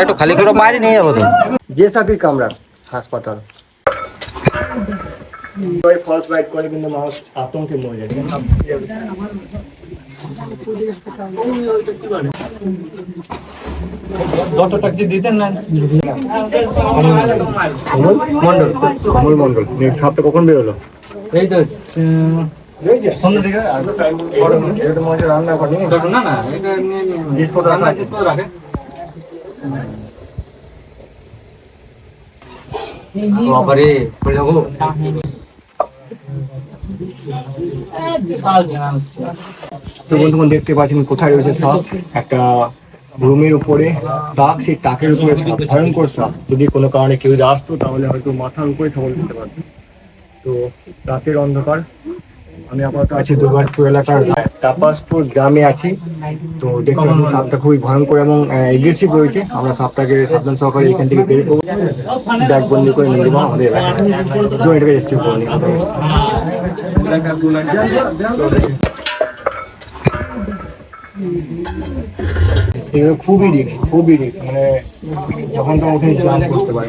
একটু খালি করে বাইরে নিয়ে যাব তো। যে সাপের কামড়া হাসপাতাল। ফলস বাইট করে কিন্তু মানুষ আতঙ্কে মরে যায় মন্ডল কমল মন্ডল সাপটা কখন বেরোলো এই তো সন্ধ্যা থেকে রান্না করেনি না না রাখে। বাবারে পড়ে যাব? তো বন্ধুগণ দেখতে পাচ্ছেন কোথায় রয়েছে সাপ? একটা রুমের উপরে। তাক সেই তাকের উপরে সাপ ভয়ঙ্কর সাপ। যদি কোনো কারণে কেউ আসতো তাহলে হয়তো মাথার উপরে খবর দিতে পারতো। তো রাতের অন্ধকার। আমি আপাতত আছি দুর্গাপুর এলাকার তাপাসপুর গ্রামে আছি। তো দেখতে সাপটা খুবই ভয়ঙ্কর এবং এগ্রেসিভ রয়েছে। আমরা সাপটাকে সাবধান সহকারে এখান থেকে বের করব ব্যাগ বন্দি করে নিয়ে যাব আমাদের এলাকায়। তো করে এগুলো খুবই রিস্ক খুবই রিস্ক মানে যখন তখন উঠে জাম্প করতে পারে।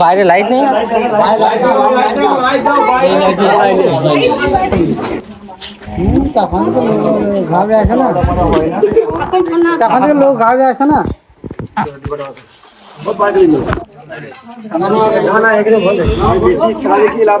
বাইরে লাইট নেই তখন তো ঘাবড়ে আসে না তখন থেকে লোক ঘাবড়ে আসে না না না এখানে বলে বেশি খেলা দেখি লাভ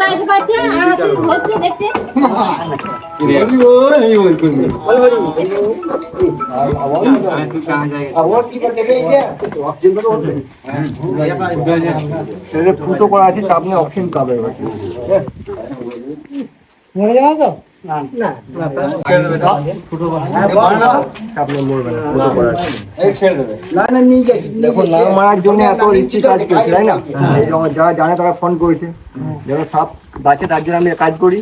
গেলে পাচ্ছে আর উঠবে এটা ফুটো করা আছে নিয়ে অক্সিজেন পাবে মরে যাবে তো যারা জানে তারা ফোন করেছে। যারা সাপ বাঁচে তার জন্য আমি কাজ করি।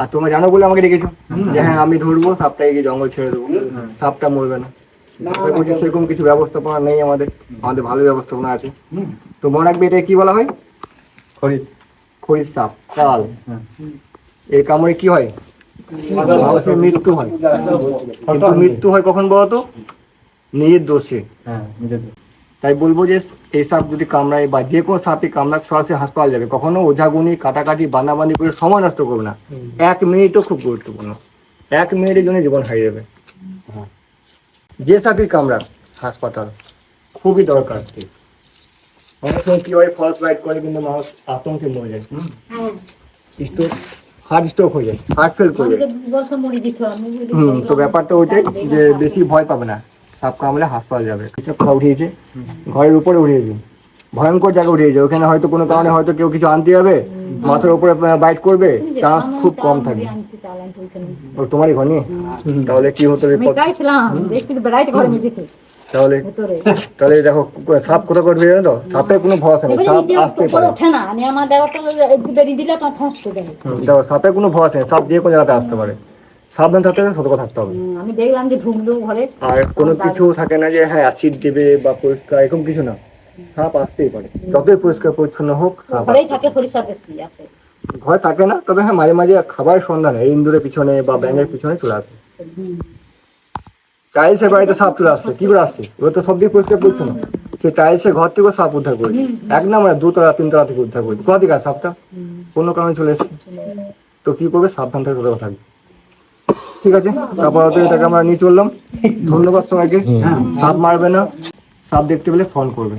আর তোমরা জানো বলে আমাকে ডেকেছো। যে হ্যাঁ আমি ধরবো সাপটাকে গিয়ে জঙ্গল ছেড়ে দেবো। সাপটা মরবে না। সেরকম কিছু ব্যবস্থাপনা নেই আমাদের। আমাদের ভালো ব্যবস্থাপনা আছে। তো মনে রাখবে এটা কি বলা হয়? খরিদ খরিদ সাপ কাল। এর কামড়ে কি হয়? মানুষের মৃত্যু হয়। কিন্তু মৃত্যু হয় কখন বলতো নিজের দোষে। হ্যাঁ তাই বলব যে এই সাপ যদি কামড়ায় বা যে কোনো সাপে কামড়াক সরাসরি হাসপাতাল যাবে। কখনো ওঝাগুনি কাটাকাটি বানাবানি করে সময় নষ্ট করবে না। এক মিনিটও খুব গুরুত্বপূর্ণ। এক মিনিটের জন্য জীবন হারিয়ে যাবে। যে সাপই কামড়াক হাসপাতাল খুবই দরকার। অনেক সময় কি হয় ফলস বাইট করে কিন্তু মানুষ আতঙ্কে মরে যায়। স্ট্রোক হার্ট স্ট্রোক হয়ে যায় হার্ট ফেল করে যায়। হুম তো ব্যাপারটা ওইটাই যে বেশি ভয় পাবে না সাপ কামড়ে হাসপাতাল যাবে। কিছু কথা উঠিয়েছে ঘরের উপরে উঠিয়েছে ভয়ঙ্কর জায়গা উঠিয়েছে ওখানে হয়তো কোনো কারণে হয়তো কেউ কিছু আনতে যাবে মাথার উপরে বাইট করবে চান্স খুব কম থাকে। ও তোমারই ঘর নিয়ে? তাহলে কি হতো রে? তাহলে তাহলে দেখো সাপ কোথাও করে বেরোবে তো সাপের কোনো ভরসা নেই সাপ আসতে পারে হুম, দেখো সাপের কোনো ভরসা নেই সাপ যে কোনো জায়গাতে আসতে পারে। সাবধান থাকতে হবে সতর্ক থাকতে হবে। আমি দেখলাম যে ঢুকলো ঘরে। আর কোনো কিছু থাকে না যে হ্যাঁ অ্যাসিড দেবে বা পরিষ্কার এরকম কিছু না। সাপ আসতেই পারে। যতই পরিষ্কার পরিচ্ছন্ন হোক ঘরেই থাকে সরিষা বেশি আছে। ঘরে থাকে না তবে হ্যাঁ মাঝে মাঝে খাবার সন্ধানে ইন্দুরের পিছনে বা ব্যাঙের পিছনে চলে আসে। টাইলসের বাড়িতে সাপ চলে আসছে। কি করে আসছে? এবার তো সব দিকে পরিষ্কার পরিচ্ছন্ন সে টাইলসের ঘর থেকে সাপ উদ্ধার করেছে। এক না আমরা দুতলা তিনতলা থেকে উদ্ধার করেছে। কোথা থেকে সাপটা? কোনো কারণে চলে এসছে। তো কি করবে? সাবধান থেকে সতর্ক থাকবে। ঠিক আছে? তারপর তো এটাকে আমরা নিয়ে চললাম। ধন্যবাদ সবাইকে। সাপ মারবে না। সাপ দেখতে পেলে ফোন করবে।